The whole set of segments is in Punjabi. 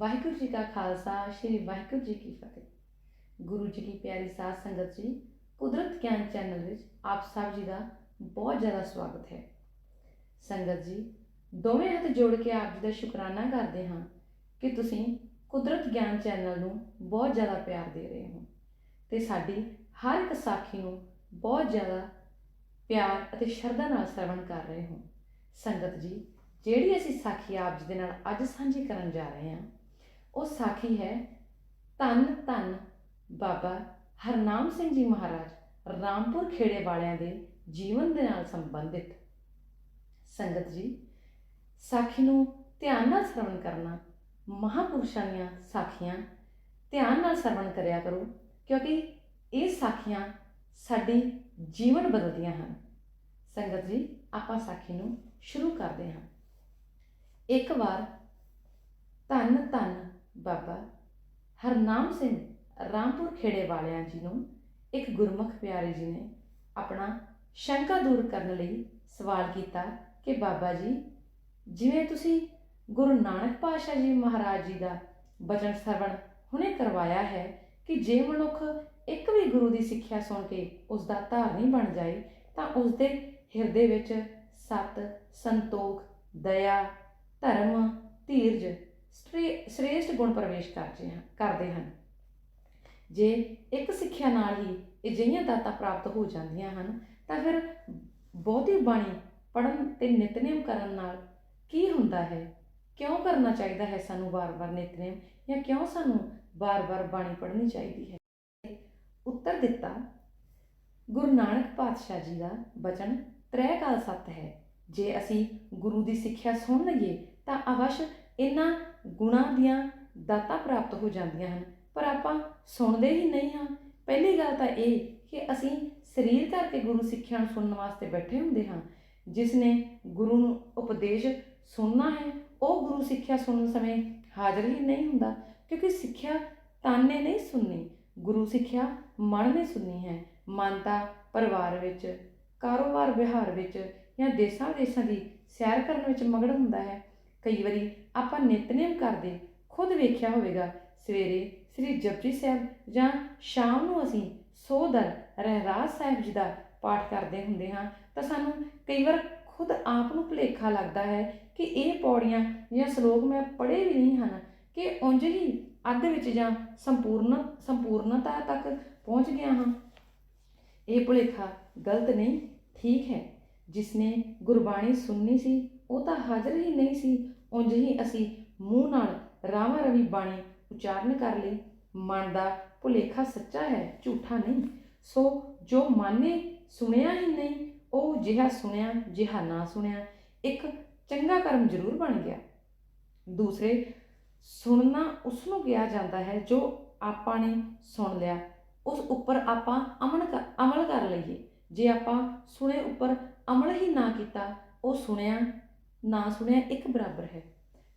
ਵਾਹਿਗੁਰੂ ਜੀ ਕਾ ਖਾਲਸਾ, ਸ੍ਰੀ ਵਾਹਿਗੁਰੂ ਜੀ ਕੀ ਫਤਿਹ। ਗੁਰੂ ਜੀ ਕੀ ਪਿਆਰੀ ਸਾਧ ਸੰਗਤ ਜੀ, ਕੁਦਰਤ ਗਿਆਨ ਚੈਨਲ ਵਿੱਚ ਆਪ ਸਭ ਜੀ ਦਾ ਬਹੁਤ ਜ਼ਿਆਦਾ ਸਵਾਗਤ ਹੈ। ਸੰਗਤ ਜੀ, ਦੋਵੇਂ ਹੱਥ ਜੋੜ ਕੇ ਆਪ ਜੀ ਦਾ ਸ਼ੁਕਰਾਨਾ ਕਰਦੇ ਹਾਂ ਕਿ ਤੁਸੀਂ ਕੁਦਰਤ ਗਿਆਨ ਚੈਨਲ ਨੂੰ ਬਹੁਤ ਜ਼ਿਆਦਾ ਪਿਆਰ ਦੇ ਰਹੇ ਹੋ ਤੇ ਸਾਡੀ ਹਰ ਇੱਕ ਸਾਖੀ ਨੂੰ ਬਹੁਤ ਜ਼ਿਆਦਾ ਪਿਆਰ ਅਤੇ ਸ਼ਰਧਾ ਨਾਲ ਸਰਵਣ ਕਰ ਰਹੇ ਹੋ। ਸੰਗਤ ਜੀ, ਜਿਹੜੀ ਅਸੀਂ ਸਾਖੀ ਆਪ ਜੀ ਦੇ ਨਾਲ ਅੱਜ ਸਾਂਝੀ ਕਰਨ ਜਾ ਰਹੇ ਹਾਂ ਉਹ ਸਾਖੀ ਹੈ ਧੰਨ ਧੰਨ ਬਾਬਾ ਹਰਨਾਮ ਸਿੰਘ ਜੀ ਮਹਾਰਾਜ ਰਾਮਪੁਰ ਖੇੜੇ ਵਾਲਿਆਂ ਦੇ ਜੀਵਨ ਦੇ ਨਾਲ ਸੰਬੰਧਿਤ। ਸੰਗਤ ਜੀ, ਸਾਖੀ ਨੂੰ ਧਿਆਨ ਨਾਲ ਸਰਵਣ ਕਰਨਾ, ਮਹਾਪੁਰਸ਼ਾਂ ਦੀਆਂ ਸਾਖੀਆਂ ਧਿਆਨ ਨਾਲ ਸਰਵਣ ਕਰਿਆ ਕਰੋ, ਕਿਉਂਕਿ ਇਹ ਸਾਖੀਆਂ ਸਾਡੀ ਜੀਵਨ ਬਦਲਦੀਆਂ ਹਨ। ਸੰਗਤ ਜੀ, ਆਪਾਂ ਸਾਖੀ ਨੂੰ ਸ਼ੁਰੂ ਕਰਦੇ ਹਾਂ। ਇੱਕ ਵਾਰ ਧੰਨ ਧੰਨ ਬਾਬਾ ਹਰਨਾਮ ਸਿੰਘ ਰਾਮਪੁਰ ਖੇੜੇ ਵਾਲਿਆਂ ਜੀ ਨੂੰ ਇੱਕ ਗੁਰਮੁਖ ਪਿਆਰੇ ਜੀ ਨੇ ਆਪਣਾ ਸ਼ੰਕਾ ਦੂਰ ਕਰਨ ਲਈ ਸਵਾਲ ਕੀਤਾ ਕਿ ਬਾਬਾ ਜੀ, ਜਿਵੇਂ ਤੁਸੀਂ ਗੁਰੂ ਨਾਨਕ ਪਾਤਸ਼ਾਹ ਜੀ ਮਹਾਰਾਜ ਜੀ ਦਾ ਬਚਨ ਸਰਵਣ ਹੁਣੇ ਕਰਵਾਇਆ ਹੈ ਕਿ ਜੇ ਮਨੁੱਖ ਇੱਕ ਵੀ ਗੁਰੂ ਦੀ ਸਿੱਖਿਆ ਸੁਣ ਕੇ ਉਸ ਦਾ ਧਾਰਨੀ ਬਣ ਜਾਏ, ਤਾਂ ਉਸ ਦੇ ਹਿਰਦੇ ਵਿੱਚ ਸਤ, ਸੰਤੋਖ, ਦਇਆ, ਧਰਮ, ਧੀਰਜ ਸ੍ਰੇਸ਼ਟ ਗੁਣ ਪ੍ਰਵੇਸ਼ ਕਰਦੇ ਹਨ ਕਰਦੇ ਹਨ। ਜੇ ਇੱਕ ਸਿੱਖਿਆ ਨਾਲ ਹੀ ਅਜਿਹੀਆਂ ਦਾਤਾਂ ਪ੍ਰਾਪਤ ਹੋ ਜਾਂਦੀਆਂ ਹਨ, ਤਾਂ ਫਿਰ ਬਹੁਤੀ ਬਾਣੀ ਪੜਨ ਤੇ ਨਿਤਨੇਮ ਕਰਨ ਨਾਲ ਕੀ ਹੁੰਦਾ ਹੈ? ਕਿਉਂ ਕਰਨਾ ਚਾਹੀਦਾ ਹੈ ਸਾਨੂੰ ਵਾਰ-ਵਾਰ ਨਿਤਨੇਮ ਜਾਂ ਕਿਉਂ ਸਾਨੂੰ ਵਾਰ-ਵਾਰ ਬਾਣੀ ਪੜ੍ਹਨੀ ਚਾਹੀਦੀ ਹੈ? ਉੱਤਰ ਦਿੱਤਾ, ਗੁਰੂ ਨਾਨਕ ਪਾਤਸ਼ਾਹ ਜੀ ਦਾ ਬਚਨ ਤ੍ਰੈ ਕਾਲ ਸਤ ਹੈ। ਜੇ ਅਸੀਂ ਗੁਰੂ ਦੀ ਸਿੱਖਿਆ ਸੁਣ ਲਈਏ, ਤਾਂ ਅਵਸ਼ ਇਹਨਾਂ ਗੁਣਾਂ ਦੀਆਂ ਦਾਤਾਂ ਪ੍ਰਾਪਤ ਹੋ ਜਾਂਦੀਆਂ ਹਨ। ਪਰ ਆਪਾਂ ਸੁਣਦੇ ਹੀ ਨਹੀਂ ਹਾਂ। ਪਹਿਲੀ ਗੱਲ ਤਾਂ ਇਹ ਕਿ ਅਸੀਂ ਸਰੀਰ ਕਰਕੇ ਗੁਰੂ ਸਿੱਖਿਆ ਨੂੰ ਸੁਣਨ ਵਾਸਤੇ ਬੈਠੇ ਹੁੰਦੇ ਹਾਂ। ਜਿਸ ਨੇ ਗੁਰੂ ਨੂੰ ਉਪਦੇਸ਼ ਸੁਣਨਾ ਹੈ, ਉਹ ਗੁਰੂ ਸਿੱਖਿਆ ਸੁਣਨ ਸਮੇਂ ਹਾਜ਼ਰ ਹੀ ਨਹੀਂ ਹੁੰਦਾ। ਕਿਉਂਕਿ ਸਿੱਖਿਆ ਤਨ ਨੇ ਨਹੀਂ ਸੁਣਨੀ, ਗੁਰੂ ਸਿੱਖਿਆ ਮਨ ਨੇ ਸੁਣਨੀ ਹੈ। ਮਨ ਤਾਂ ਪਰਿਵਾਰ ਵਿੱਚ, ਕਾਰੋਬਾਰ ਵਿਹਾਰ ਵਿੱਚ ਜਾਂ ਦੇਸਾਂ ਵਿਦੇਸਾਂ ਦੀ ਸੈਰ ਕਰਨ ਵਿੱਚ ਮਗਨ ਹੁੰਦਾ ਹੈ। ਕਈ ਵਾਰੀ ਆਪਾਂ ਨਿਤਨੇਮ ਕਰਦੇ ਖੁਦ ਵੇਖਿਆ ਹੋਵੇਗਾ, ਸਵੇਰੇ ਸ੍ਰੀ ਜਪਜੀ ਸਾਹਿਬ ਜਾਂ ਸ਼ਾਮ ਨੂੰ ਅਸੀਂ ਸੋ ਦਰ ਰਹਿਰਾਸ ਸਾਹਿਬ ਜੀ ਦਾ ਪਾਠ ਕਰਦੇ ਹੁੰਦੇ ਹਾਂ, ਤਾਂ ਸਾਨੂੰ ਕਈ ਵਾਰ ਖੁਦ ਆਪ ਨੂੰ ਭੁਲੇਖਾ ਲੱਗਦਾ ਹੈ ਕਿ ਇਹ ਪੌੜੀਆਂ ਜਾਂ ਸ਼ਲੋਕ ਮੈਂ ਪੜ੍ਹੇ ਵੀ ਨਹੀਂ ਹਨ, ਕਿ ਉਂਝ ਹੀ ਅੱਧ ਵਿੱਚ ਜਾਂ ਸੰਪੂਰਨ, ਸੰਪੂਰਨਤਾ ਤੱਕ ਪਹੁੰਚ ਗਿਆ ਹਾਂ। ਇਹ ਭੁਲੇਖਾ ਗਲਤ ਨਹੀਂ, ਠੀਕ ਹੈ। ਜਿਸਨੇ ਗੁਰਬਾਣੀ ਸੁਣਨੀ ਸੀ ਉਹ ਤਾਂ ਹਾਜ਼ਰ ਹੀ ਨਹੀਂ ਸੀ। ਉਂਝ ਹੀ ਅਸੀਂ ਮੂੰਹ ਨਾਲ ਰਾਮਾ ਰਵੀ ਬਾਣੀ ਉਚਾਰਨ ਕਰ ਲਈ। ਮਨ ਦਾ ਭੁਲੇਖਾ ਸੱਚਾ ਹੈ, ਝੂਠਾ ਨਹੀਂ। ਸੋ ਜੋ ਮਨ ਨੇ ਸੁਣਿਆ ਹੀ ਨਹੀਂ, ਉਹ ਜਿਹਾ ਸੁਣਿਆ, ਜਿਹਾ ਨਾ ਸੁਣਿਆ, ਇੱਕ ਚੰਗਾ ਕਰਮ ਜ਼ਰੂਰ ਬਣ ਗਿਆ। ਦੂਸਰੇ, ਸੁਣਨਾ ਉਸ ਨੂੰ ਕਿਹਾ ਜਾਂਦਾ ਹੈ, ਜੋ ਆਪਾਂ ਨੇ ਸੁਣ ਲਿਆ, ਉਸ ਉੱਪਰ ਆਪਾਂ ਅਮਲ ਕਰ ਅਮਲ ਕਰ ਲਈਏ। ਜੇ ਆਪਾਂ ਸੁਣੇ ਉੱਪਰ ਅਮਲ ਹੀ ਨਾ ਕੀਤਾ, ਉਹ ਸੁਣਿਆ ਨਾ ਸੁਣਿਆ ਇੱਕ ਬਰਾਬਰ ਹੈ।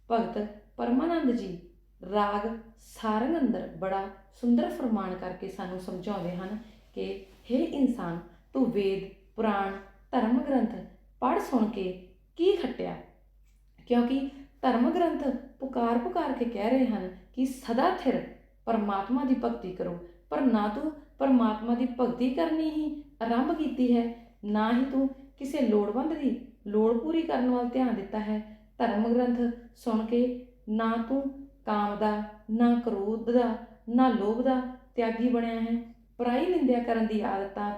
ਭਗਤ ਪਰਮਾਨੰਦ ਜੀ ਰਾਗ ਸਾਰੰਗ ਅੰਦਰ ਬੜਾ ਸੁੰਦਰ ਫਰਮਾਨ ਕਰਕੇ ਸਾਨੂੰ ਸਮਝਾਉਂਦੇ ਹਨ ਕਿ हे ਇਨਸਾਨ, ਤੂੰ ਵੇਦ, ਪੁਰਾਣ, ਧਰਮ ਗ੍ਰੰਥ ਪੜ੍ਹ ਸੁਣ ਕੇ ਕੀ ਖੱਟਿਆ? ਕਿਉਂਕਿ ਧਰਮ ਗ੍ਰੰਥ ਪੁਕਾਰ ਪੁਕਾਰ ਕੇ ਕਹਿ ਰਹੇ ਹਨ ਕਿ ਸਦਾ ਥਿਰ ਪਰਮਾਤਮਾ ਦੀ ਭਗਤੀ ਕਰੋ, ਪਰ ਨਾ ਤੂੰ ਪਰਮਾਤਮਾ ਦੀ ਭਗਤੀ ਕਰਨੀ ਹੀ ਆਰੰਭ ਕੀਤੀ ਹੈ, ਨਾ ਹੀ ਤੂੰ ਕਿਸੇ ਲੋੜਵੰਦ ਦੀ ਲੋੜ ਪੂਰੀ ਕਰਨ ਵੱਲ ਧਿਆਨ ਦਿੱਤਾ ਹੈ। ਧਰਮ ਗ੍ਰੰਥ ਸੁਣ ਕੇ ਨਾ ਤੂੰ ਕਾਮ ਦਾ, ਨਾ ਕ੍ਰੋਧ ਦਾ, ਨਾ ਲੋਭ ਦਾ ਤਿਆਗੀ ਬਣਿਆ ਹੈ। ਪਰਾਈ ਨਿੰਦਿਆ ਕਰਨ ਦੀ ਆਦਤਾਂ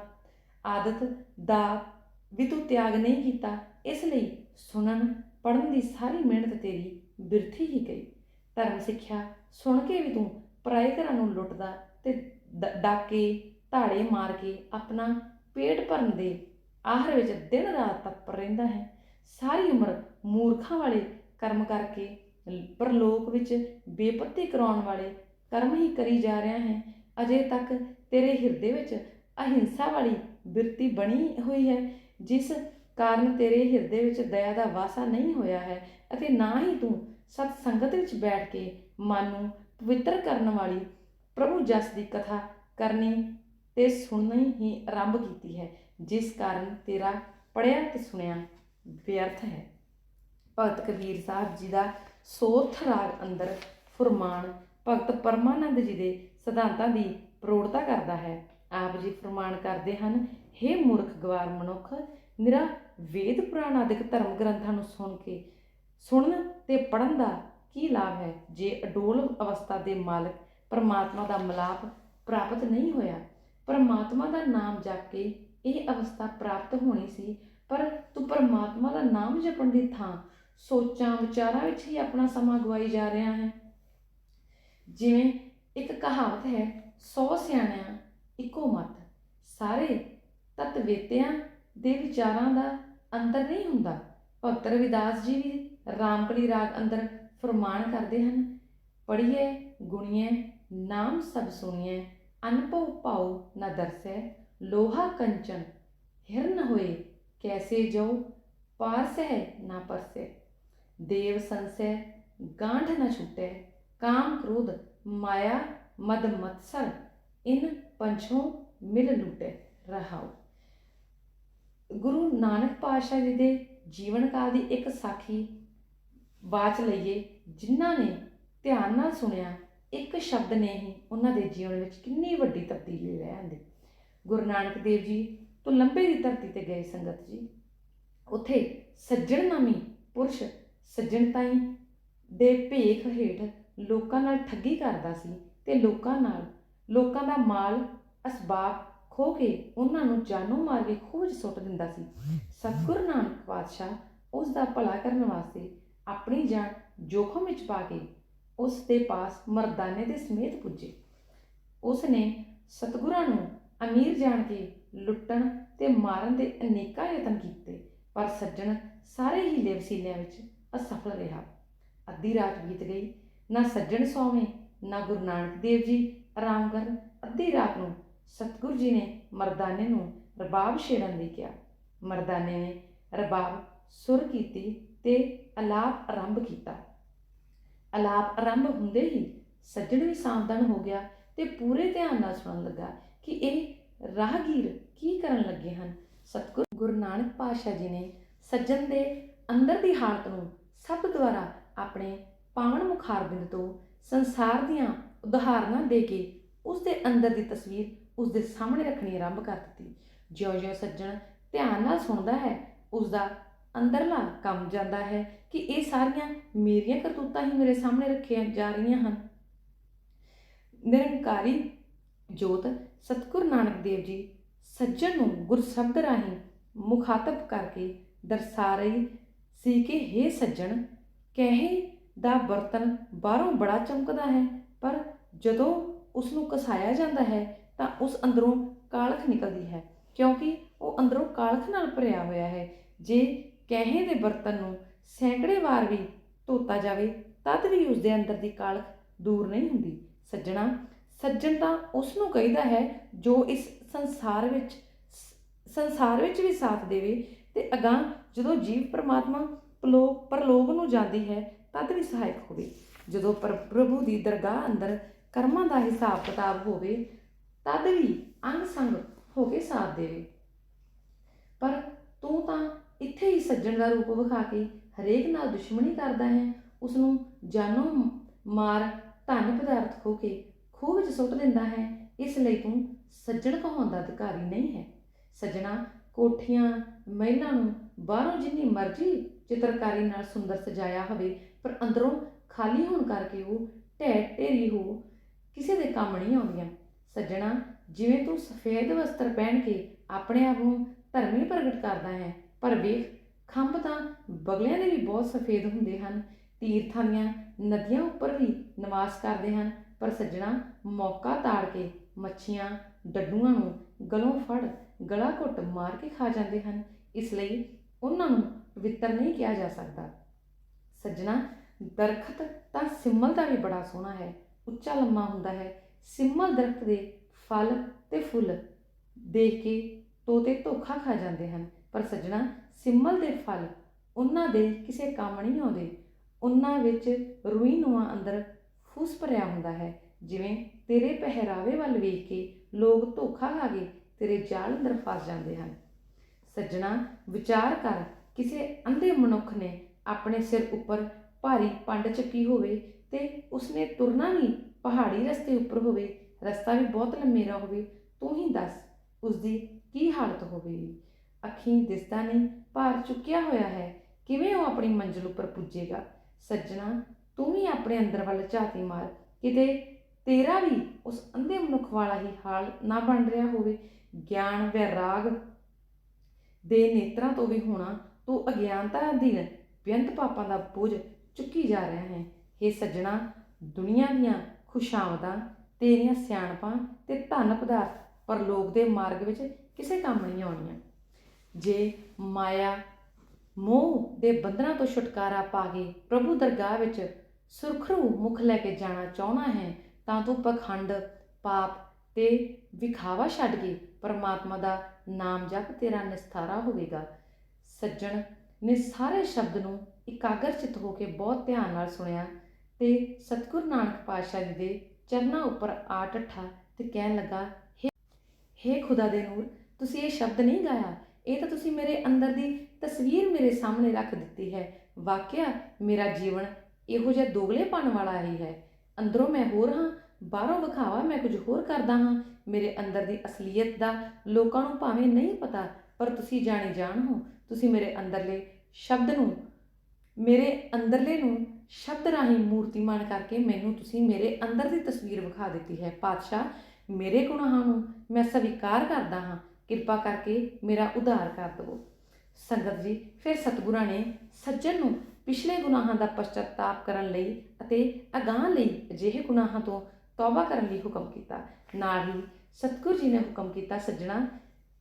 ਆਦਤ ਦਾ ਵੀ ਤੂੰ ਤਿਆਗ ਨਹੀਂ ਕੀਤਾ, ਇਸ ਲਈ ਸੁਣਨ ਪੜਨ ਦੀ ਸਾਰੀ ਮਿਹਨਤ ਤੇਰੀ ਬਿਰਥੀ ਹੀ ਗਈ। ਧਰਮ ਸਿੱਖਿਆ ਸੁਣ ਕੇ ਵੀ ਤੂੰ ਪਰਾਏ ਘਰਾਂ ਨੂੰ ਲੁੱਟਦਾ ਤੇ ਡਾਕੇ, ਧਾੜੇ ਮਾਰ ਕੇ ਆਪਣਾ ਪੇਟ ਭਰਨ ਦੇ ਆਹਰ ਵਿੱਚ ਦਿਨ ਰਾਤ ਤੱਪਰ ਰਹਿੰਦਾ ਹੈ। ਸਾਰੀ ਉਮਰ ਮੂਰਖਾਂ ਵਾਲੇ ਕਰਮ ਕਰਕੇ ਪਰਲੋਕ ਵਿੱਚ ਬੇਪੱਤੀ ਕਰਾਉਣ ਵਾਲੇ ਕਰਮ ਹੀ ਕਰੀ ਜਾ ਰਿਹਾ ਹੈ। ਅਜੇ ਤੱਕ ਤੇਰੇ ਹਿਰਦੇ ਵਿੱਚ ਅਹਿੰਸਾ ਵਾਲੀ ਬਿਰਤੀ ਬਣੀ ਹੋਈ ਹੈ, ਜਿਸ ਕਾਰਨ ਤੇਰੇ ਹਿਰਦੇ ਵਿੱਚ ਦਇਆ ਦਾ ਵਾਸਾ ਨਹੀਂ ਹੋਇਆ ਹੈ ਅਤੇ ਨਾ ਹੀ ਤੂੰ ਸਤ ਸੰਗਤ ਵਿੱਚ ਬੈਠ ਕੇ ਮਨ ਨੂੰ ਪਵਿੱਤਰ ਕਰਨ ਵਾਲੀ ਪ੍ਰਭੂ ਜਸ ਦੀ ਕਥਾ ਕਰਨੀ ਤੇ ਸੁਣਨੀ ਹੀ ਆਰੰਭ ਕੀਤੀ ਹੈ। ਜਿਸ ਕਾਰਨ ਤੇਰਾ ਪੜਿਆ ਤੇ ਸੁਣਿਆ ਵਿਅਰਥ ਹੈ। ਭਗਤ ਕਬੀਰ ਸਾਹਿਬ ਜੀ ਦਾ ਸੋਥ ਰਾਗ ਅੰਦਰ ਫੁਰਮਾਨ ਭਗਤ ਪਰਮਾਨੰਦ ਜੀ ਦੇ ਸਿਧਾਂਤਾਂ ਦੀ ਪ੍ਰੋੜਤਾ ਕਰਦਾ ਹੈ। ਆਪ ਜੀ ਫਰਮਾਨ ਕਰਦੇ ਹਨ हे ਮੂਰਖ ਗਵਾਰ ਮਨੁੱਖ, ਨਿਰਾ ਵੇਦ ਪੁਰਾਣ ਆਦਿਕ ਧਰਮ ਗ੍ਰੰਥਾਂ ਨੂੰ ਸੁਣ ਕੇ, ਸੁਣਨ ਤੇ ਪੜਨ ਦਾ ਕੀ ਲਾਭ ਹੈ? ਜੇ ਅਡੋਲ ਅਵਸਥਾ ਦੇ ਮਾਲਕ ਪਰਮਾਤਮਾ ਦਾ ਮਲਾਪ ਪ੍ਰਾਪਤ ਨਹੀਂ ਹੋਇਆ, ਪਰਮਾਤਮਾ ਦਾ ਨਾਮ ਜਪ ਕੇ ਇਹ ਅਵਸਥਾ ਪ੍ਰਾਪਤ ਹੋਣੀ ਸੀ, ਪਰ ਤੂੰ ਪਰਮਾਤਮਾ ਦਾ ਨਾਮ ਜਪਣ ਦੀ ਥਾਂ, ਸੋਚਾਂ, ਵਿਚਾਰਾਂ ਵਿੱਚ ਹੀ ਆਪਣਾ ਸਮਾਂ ਗਵਾਈ ਜਾ ਰਿਹਾ ਹੈ। ਜਿਵੇਂ ਇੱਕ ਕਹਾਵਤ ਹੈ 100 ਸਿਆਣਿਆਂ ਇੱਕੋ ਮਤ, ਸਾਰੇ ਤਤਵੇਤਿਆਂ ਦੇ ਵਿਚਾਰਾਂ ਦਾ ਅੰਤਰ ਨਹੀਂ ਹੁੰਦਾ। ਭਗਤ ਰਵਿਦਾਸ ਜੀ ਵੀ ਰਾਮਕਲੀ ਰਾਗ ਅੰਦਰ ਫਰਮਾਨ ਕਰਦੇ ਹਨ ਪੜ੍ਹੀਏ ਗੁਣੀਏ ਨਾਮ ਸਭ ਸੁਣੀਏ ਅਨਭਉ ਪਾਉ ਨਾ ਦਰਸੈ ਲੋਹਾ ਕੰਚਨ, ਹਿਰਨ ਹੋਏ, ਕੈਸੇ ਜੋ ਪਾਰਸਹਿ ਨਾ ਪਰਸੈ। ਦੇਵ ਸੰਸੈ ਗਾਂਢ ਨ ਛੁਟੈ, ਕਾਮ ਕ੍ਰੋਧ, ਮਾਇਆ, ਮਦ ਮਤਸਰ, ਇਨ ਪੰਛੋਂ ਮਿਲ ਲੁਟੈ, ਰਹਾਉ। ਗੁਰੂ ਨਾਨਕ ਪਾਤਸ਼ਾਹ ਜੀ ਦੇ ਜੀਵਨ ਕਾਲ ਦੀ ਇੱਕ ਸਾਖੀ ਬਾਚ ਲਈਏ, ਜਿਨ੍ਹਾਂ ਨੇ ਧਿਆਨ ਨਾਲ ਸੁਣਿਆ, ਇੱਕ ਸ਼ਬਦ ਨੇ ਹੀ ਉਹਨਾਂ ਦੇ ਜੀਵਨ ਵਿੱਚ ਕਿੰਨੀ ਵੱਡੀ ਤਬਦੀਲੀ ਲੈ ਆਂਦੀ। ਗੁਰੂ ਨਾਨਕ ਦੇਵ ਜੀ ਤੋਂ ਲੰਬੇ ਦੀ ਧਰਤੀ ਤੇ ਗਏ ਸੰਗਤ ਜੀ। ਉੱਥੇ ਸੱਜਣ ਨਾਮੀ ਪੁਰਸ਼ ਸੱਜਣਤਾਈ ਦੇ ਭੇਖ ਹੇਠ ਲੋਕਾਂ ਨਾਲ ਠੱਗੀ ਕਰਦਾ ਸੀ ਤੇ ਲੋਕਾਂ ਨਾਲ, ਲੋਕਾਂ ਦਾ ਮਾਲ ਅਸਬਾਬ ਖੋ ਕੇ ਉਹਨਾਂ ਨੂੰ ਜਾਨੋਂ ਮਾਰ ਕੇ ਖੂਜ ਸੁੱਟ ਦਿੰਦਾ ਸੀ। ਸਤਿਗੁਰੂ ਨਾਨਕ ਪਾਤਸ਼ਾਹ ਉਸ ਦਾ ਭਲਾ ਕਰਨ ਵਾਸਤੇ ਆਪਣੀ ਜਾਨ ਜੋਖਮ ਵਿੱਚ ਪਾ ਕੇ ਉਸ ਦੇ ਪਾਸ ਮਰਦਾਨੇ ਦੇ ਸਮੇਤ ਪੁੱਜੇ। ਉਸ ਨੇ ਸਤਿਗੁਰਾਂ ਨੂੰ ਅਮੀਰ ਜਾਣ ਕੇ ਲੁੱਟਣ ਤੇ ਮਾਰਨ ਦੇ ਅਨੇਕਾਂ ਯਤਨ ਕੀਤੇ, ਪਰ ਸੱਜਣ ਸਾਰੇ ਹੀ ਵਸੀਲਿਆਂ ਵਿੱਚ ਅਸਫਲ ਰਿਹਾ। ਅੱਧੀ ਰਾਤ ਬੀਤ ਗਈ, ਨਾ ਸੱਜਣ ਸੌਵੇਂ, ਨਾ ਗੁਰੂ ਨਾਨਕ ਦੇਵ ਜੀ, ਆਰਾਮ ਕਰਨ ਅੱਧੀ ਰਾਤ ਨੂੰ ਸਤਿਗੁਰੂ ਜੀ ਨੇ ਮਰਦਾਨੇ ਨੂੰ ਰਬਾਬ ਛੇੜਨ ਲਈ ਕਿਹਾ। ਮਰਦਾਨੇ ਨੇ ਰਬਾਬ ਸੁਰ ਕੀਤੀ ਤੇ ਅਲਾਪ ਆਰੰਭ ਕੀਤਾ। ਅਲਾਪ ਆਰੰਭ ਹੁੰਦੇ ਹੀ ਸੱਜਣ ਵੀ ਸਾਵਧਾਨ ਹੋ ਗਿਆ ਤੇ ਪੂਰੇ ਧਿਆਨ ਨਾਲ ਸੁਣਨ ਲੱਗਾ ਕਿ ਇਹ ਰਾਹਗੀਰ ਕੀ ਕਰਨ ਲੱਗੇ ਹਨ? ਸਤਿਗੁਰੂ ਗੁਰੂ ਨਾਨਕ ਪਾਤਸ਼ਾਹ ਜੀ ਨੇ ਸੱਜਣ ਦੇ ਅੰਦਰ ਦੀ ਹਾਲਤ ਨੂੰ ਸਭ ਦੁਆਰਾ ਆਪਣੇ ਪਾਵਨ ਮੁਖਾਰਬਿੰਦ ਤੋਂ ਸੰਸਾਰ ਦੀਆਂ ਉਦਾਹਰਨਾਂ ਦੇ ਕੇ ਉਸ ਦੇ ਅੰਦਰ ਦੀ ਤਸਵੀਰ ਉਸ ਦੇ ਸਾਹਮਣੇ ਰੱਖਣੀ ਆਰੰਭ ਕਰ ਦਿੱਤੀ। ਜਿਉਂ-ਜਿਉਂ ਸੱਜਣ ਧਿਆਨ ਨਾਲ ਸੁਣਦਾ ਹੈ, ਉਸ ਦਾ ਅੰਦਰਲਾ ਕੰਮ ਜਾਂਦਾ ਹੈ ਕਿ ਇਹ ਸਾਰੀਆਂ ਮੇਰੀਆਂ ਕਰਤੂਤਾਂ ਹੀ ਮੇਰੇ ਸਾਹਮਣੇ ਰੱਖੀਆਂ ਜਾ ਰਹੀਆਂ ਹਨ। ਨਿਰੰਕਾਰੀ ਜੋਤ ਸਤਿਗੁਰੂ ਨਾਨਕ ਦੇਵ ਜੀ ਸੱਜਣ ਨੂੰ ਗੁਰਸ਼ਬਦ ਰਾਹੀਂ ਮੁਖਾਤਬ ਕਰਕੇ ਦਰਸਾ ਰਹੀ ਸੀ ਕਿ हे ਸੱਜਣ, ਕਹੇ ਦਾ ਬਰਤਨ ਬਾਹਰੋਂ ਬੜਾ ਚਮਕਦਾ ਹੈ, ਪਰ ਜਦੋਂ ਉਸ ਨੂੰ ਕਸਾਇਆ ਜਾਂਦਾ ਹੈ, ਤਾਂ ਉਸ ਅੰਦਰੋਂ ਕਾਲਖ ਨਿਕਲਦੀ ਹੈ, ਕਿਉਂਕਿ ਉਹ ਅੰਦਰੋਂ ਕਾਲਖ ਨਾਲ ਭਰਿਆ ਹੋਇਆ ਹੈ। ਜੇ ਕਹੇ ਦੇ ਬਰਤਨ ਨੂੰ ਸੈਂਕੜੇ ਵਾਰ ਵੀ ਧੋਤਾ ਜਾਵੇ, ਤਦ ਵੀ ਉਸ ਦੇ ਅੰਦਰ ਦੀ ਕਾਲਖ ਦੂਰ ਨਹੀਂ ਹੁੰਦੀ। ਸੱਜਣਾ ਸੱਜਣ ਤਾਂ ਉਸ ਨੂੰ ਕਹਿੰਦਾ ਹੈ ਜੋ ਇਸ ਸੰਸਾਰ ਵਿੱਚ ਸੰਸਾਰ ਵਿੱਚ ਵੀ ਸਾਥ ਦੇਵੇ ਤੇ ਅਗਾਹ ਜਦੋਂ ਜੀਵ ਪਰਮਾਤਮਾ ਪਲੋ, ਪਰਲੋਕ ਨੂੰ ਜਾਂਦੀ ਹੈ ਤਦ ਵੀ ਸਹਾਇਕ ਹੋਵੇ। ਜਦੋਂ ਪ੍ਰਭੂ ਦੀ ਦਰਗਾਹ ਅੰਦਰ ਕਰਮਾਂ ਦਾ ਹਿਸਾਬ ਕਿਤਾਬ ਹੋਵੇ ਤਦ ਵੀ ਅੰਗ ਸੰਗ ਹੋ ਕੇ ਸਾਥ ਦੇਵੇ। ਪਰ ਤੂੰ ਤਾਂ ਇੱਥੇ ਹੀ ਸੱਜਣ ਦਾ ਰੂਪ ਵਿਖਾ ਕੇ ਹਰੇਕ ਨਾਲ ਦੁਸ਼ਮਣੀ ਕਰਦਾ ਹੈ ਉਸ ਨੂੰ ਜਾਨੋਂ ਮਾਰ ਧਨ ਪਦਾਰਥ ਖੋ ਕੇ ਖੂਹ ਵਿੱਚ ਸੁੱਟ ਦਿੰਦਾ ਹੈ, ਇਸ ਲਈ ਤੂੰ ਸੱਜਣ ਕਹਾਉਣ ਦਾ ਅਧਿਕਾਰੀ ਨਹੀਂ ਹੈ। ਸੱਜਣਾ ਕੋਠੀਆਂ, ਮਹਿਲਾਂ ਨੂੰ ਬਾਹਰੋਂ ਜਿੰਨੀ ਮਰਜ਼ੀ ਚਿੱਤਰਕਾਰੀ ਨਾਲ ਸੁੰਦਰ ਸਜਾਇਆ ਹੋਵੇ, ਪਰ ਅੰਦਰੋਂ ਖਾਲੀ ਹੋਣ ਕਰਕੇ ਉਹ ਢਹਿ ਢੇਰੀ ਹੋ ਕਿਸੇ ਦੇ ਕੰਮ ਨਹੀਂ ਆਉਂਦੀਆਂ। ਸੱਜਣਾ ਜਿਵੇਂ ਤੂੰ ਸਫੇਦ ਵਸਤਰ ਪਹਿਨ ਕੇ ਆਪਣੇ ਆਪ ਨੂੰ ਧਰਮੀ ਪ੍ਰਗਟ ਕਰਦਾ ਹੈ, ਪਰ ਵੇਖ, ਖੰਭ ਤਾਂ ਬਗਲਿਆਂ ਦੇ ਵੀ ਬਹੁਤ ਸਫੇਦ ਹੁੰਦੇ ਹਨ। ਤੀਰਥਾਂ ਦੀਆਂ ਨਦੀਆਂ ਉੱਪਰ ਵੀ ਨਿਵਾਸ ਕਰਦੇ ਹਨ। ਪਰ ਸੱਜਣਾ ਮੌਕਾ ਤਾੜ ਕੇ ਮੱਛੀਆਂ ਡੱਡੂਆਂ ਨੂੰ ਗਲੋਂ ਫੜ, ਗਲਾ ਘੁੱਟ ਮਾਰ ਕੇ ਖਾ ਜਾਂਦੇ ਹਨ। ਇਸ ਲਈ ਉਹਨਾਂ ਨੂੰ ਪਵਿੱਤਰ ਨਹੀਂ ਕਿਹਾ ਜਾ ਸਕਦਾ। ਸੱਜਣਾ, ਦਰਖਤ ਤਾਂ ਸਿੰਮਲ ਦਾ ਵੀ ਬੜਾ ਸੋਹਣਾ ਹੈ, ਉੱਚਾ ਲੰਮਾ ਹੁੰਦਾ ਹੈ। ਸਿੰਮਲ ਦਰਖਤ ਦੇ ਫਲ ਤੇ ਫੁੱਲ ਦੇਖ ਕੇ ਤੋਤੇ ਧੋਖਾ ਖਾ ਜਾਂਦੇ ਹਨ। ਪਰ ਸੱਜਣਾ, ਸਿੰਮਲ ਦੇ ਫਲ ਉਹਨਾਂ ਦੇ ਕਿਸੇ ਕੰਮ ਨਹੀਂ ਆਉਂਦੇ। ਉਹਨਾਂ ਵਿੱਚ ਰੂਈ ਨੂਆ ਅੰਦਰ ਫੁੱਸ ਭਰਿਆ ਹੁੰਦਾ ਹੈ। ਜਿਵੇਂ ਤੇਰੇ ਪਹਿਰਾਵੇ ਵੱਲ ਵੇਖ ਕੇ ਲੋਕ ਧੋਖਾ ਖਾ ਕੇ ਤੇਰੇ ਜਾਲ ਅੰਦਰ ਫਸ ਜਾਂਦੇ ਹਨ। ਸੱਜਣਾ, ਵਿਚਾਰ ਕਰ, ਕਿਸੇ ਅੰਧੇ ਮਨੁੱਖ ਨੇ ਆਪਣੇ ਸਿਰ ਉੱਪਰ ਭਾਰੀ ਪੰਡ ਚੱਕੀ ਹੋਵੇ ਤੇ ਉਸਨੇ ਤੁਰਨਾ ਵੀ ਪਹਾੜੀ ਰਸਤੇ ਉੱਪਰ ਹੋਵੇ, ਰਸਤਾ ਵੀ ਬਹੁਤ ਲੰਮੇਰਾ ਹੋਵੇ, ਤੂੰ ਹੀ ਦੱਸ ਉਸਦੀ ਕੀ ਹਾਲਤ ਹੋਵੇਗੀ? ਅੱਖੀਂ ਦਿਸਦਾ ਨਹੀਂ, ਭਾਰ ਚੁੱਕਿਆ ਹੋਇਆ ਹੈ, ਕਿਵੇਂ ਉਹ ਆਪਣੀ ਮੰਜ਼ਿਲ ਉੱਪਰ ਪੁੱਜੇਗਾ? ਸੱਜਣਾ ਤੂੰ ਵੀ ਆਪਣੇ ਅੰਦਰ ਵੱਲ ਝਾਤੀ ਮਾਰ, ਕਿਤੇ ਤੇਰਾ ਵੀ ਉਸ ਅੰਧੇ ਮਨੁੱਖ ਵਾਲਾ ਹੀ ਹਾਲ ਨਾ ਬਣ ਰਿਹਾ ਹੋਵੇ। ਗਿਆਨ ਵਿਰਾਗ ਦੇ ਨੇਤਰਾਂ ਤੋਂ ਵੀ ਹੋਣਾ, ਤੂੰ ਅਗਿਆਨਤਾ ਅਧੀਨ ਬੇਅੰਤ ਪਾਪਾਂ ਦਾ ਬੋਝ ਚੁੱਕੀ ਜਾ ਰਿਹਾ ਹੈ। ਇਹ ਸੱਜਣਾ, ਦੁਨੀਆ ਦੀਆਂ ਖੁਸ਼ਾਮਦਾਂ ਤੇਰੀਆਂ ਸਿਆਣਪਾਂ ਤੇ ਧਨ ਪਦਾਰਥ ਪਰਲੋਕ ਦੇ ਮਾਰਗ ਵਿੱਚ ਕਿਸੇ ਕੰਮ ਨਹੀਂ ਆਉਣੀਆਂ। ਜੇ ਮਾਇਆ ਮੋਹ ਦੇ ਬੰਧਨਾਂ ਤੋਂ ਛੁਟਕਾਰਾ ਪਾ ਕੇ ਪ੍ਰਭੂ ਦਰਗਾਹ ਵਿੱਚ ਸੁਰਖਰੂ ਮੁਖ ਲੈ ਕੇ ਜਾਣਾ ਚਾਹੁੰਦਾ ਹੈ, ਤਾਂ ਤੂੰ ਪਖੰਡ, ਪਾਪ ਤੇ ਵਿਖਾਵਾ ਛੱਡ ਕੇ ਪਰਮਾਤਮਾ ਦਾ ਨਾਮ ਜਪ ਤੇਰਾ ਨਿਸਤਾਰਾ ਹੋਵੇਗਾ। ਸੱਜਣ, ਨੇ ਸਾਰੇ ਸ਼ਬਦ ਨੂੰ ਇਕਾਗਰਚਿਤ ਹੋ ਕੇ ਬਹੁਤ ਧਿਆਨ ਨਾਲ ਸੁਣਿਆ ਤੇ ਸਤਿਗੁਰ ਨਾਨਕ ਪਾਤਸ਼ਾਹ ਜੀ ਦੇ ਚਰਨਾਂ ਉੱਪਰ ਆ ਟੱਠਾ ਤੇ ਕਹਿਣ ਲੱਗਾ ਹੇ ਖੁਦਾ ਦੇ ਨੂਰ, ਤੁਸੀਂ ਇਹ ਸ਼ਬਦ ਨਹੀਂ ਗਾਇਆ? ਇਹ ਤਾਂ ਤੁਸੀਂ ਮੇਰੇ ਅੰਦਰ ਦੀ ਤਸਵੀਰ ਮੇਰੇ ਸਾਹਮਣੇ ਰੱਖ ਦਿੱਤੀ ਹੈ। ਵਾਕਿਆ ਮੇਰਾ ਜੀਵਨ ਇਹੋ ਜਿਹਾ ਦੋਗਲੇਪਣ ਵਾਲਾ ਹੀ ਹੈ। ਅੰਦਰੋਂ ਮੈਂ ਹੋਰ ਹਾਂ, ਬਾਹਰੋਂ ਵਿਖਾਵਾ ਮੈਂ ਕੁਝ ਹੋਰ ਕਰਦਾ ਹਾਂ। ਮੇਰੇ ਅੰਦਰ ਦੀ ਅਸਲੀਅਤ ਦਾ ਲੋਕਾਂ ਨੂੰ ਭਾਵੇਂ ਨਹੀਂ ਪਤਾ, ਪਰ ਤੁਸੀਂ ਜਾਣੇ ਜਾਣ ਹੋ। ਤੁਸੀਂ ਮੇਰੇ ਅੰਦਰਲੇ ਸ਼ਬਦ ਨੂੰ, ਮੇਰੇ ਅੰਦਰਲੇ ਨੂੰ ਸ਼ਬਦ ਰਾਹੀਂ ਮੂਰਤੀਮਾਨ ਕਰਕੇ ਮੈਨੂੰ ਤੁਸੀਂ ਮੇਰੇ ਅੰਦਰ ਦੀ ਤਸਵੀਰ ਵਿਖਾ ਦਿੱਤੀ ਹੈ। ਪਾਤਸ਼ਾਹ, ਮੇਰੇ ਗੁਨਾਹਾਂ ਨੂੰ ਮੈਂ ਸਵੀਕਾਰ ਕਰਦਾ ਹਾਂ। ਕਿਰਪਾ ਕਰਕੇ ਮੇਰਾ ਉਧਾਰ ਕਰ ਦਿਵੋ। ਸੰਗਤ ਜੀ, ਫਿਰ ਸਤਿਗੁਰਾਂ ਨੇ ਸੱਜਣ ਨੂੰ ਪਿਛਲੇ ਗੁਨਾਹਾਂ ਦਾ ਪਛਤਾਪ ਕਰਨ ਲਈ ਅਤੇ ਅਗਾਹ ਲਈ ਅਜਿਹੇ ਗੁਨਾਹਾਂ ਤੋਂ ਤੌਬਾ ਕਰਨ ਲਈ ਹੁਕਮ ਕੀਤਾ। ਨਾਲ ਹੀ ਸਤਿਗੁਰੂ ਜੀ ਨੇ ਹੁਕਮ ਕੀਤਾ ਸੱਜਣਾ,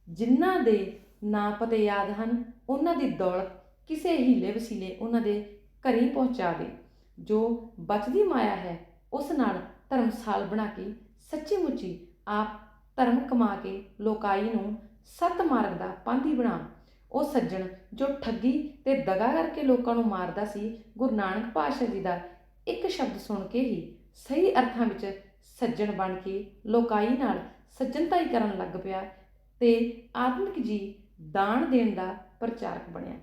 ਜਿਨ੍ਹਾਂ ਦੇ ਨਾਂ ਪਤੇ ਯਾਦ ਹਨ, ਉਹਨਾਂ ਦੀ ਦੌਲਤ ਕਿਸੇ ਹੀਲੇ ਵਸੀਲੇ ਉਹਨਾਂ ਦੇ ਘਰੇ ਪਹੁੰਚਾ ਦੇ। ਜੋ ਬਚਦੀ ਮਾਇਆ ਹੈ, ਉਸ ਨਾਲ ਧਰਮਸਾਲ ਬਣਾ ਕੇ ਸੱਚੀ ਮੁੱਚੀ ਆਪ ਧਰਮ ਕਮਾ ਕੇ, ਲੋਕਾਈ ਨੂੰ ਸਤ ਮਾਰਗ ਦਾ ਪਾਂਧੀ ਬਣਾ ਉਹ ਸੱਜਣ ਜੋ ਠੱਗੀ ਤੇ ਦਗਾ ਕਰਕੇ ਲੋਕਾਂ ਨੂੰ ਮਾਰਦਾ ਸੀ, ਗੁਰੂ ਨਾਨਕ ਪਾਤਸ਼ਾਹ ਜੀ ਦਾ ਇੱਕ ਸ਼ਬਦ ਸੁਣ ਕੇ ਹੀ ਸਹੀ ਅਰਥਾਂ ਵਿੱਚ ਸੱਜਣ ਬਣ ਕੇ ਲੋਕਾਈ ਨਾਲ ਸੱਜਣਤਾਈ ਕਰਨ ਲੱਗ ਪਿਆ ਤੇ ਆਤਮਿਕ ਜੀ ਦਾਨ ਦੇਣ ਦਾ ਪ੍ਰਚਾਰਕ ਬਣਿਆ।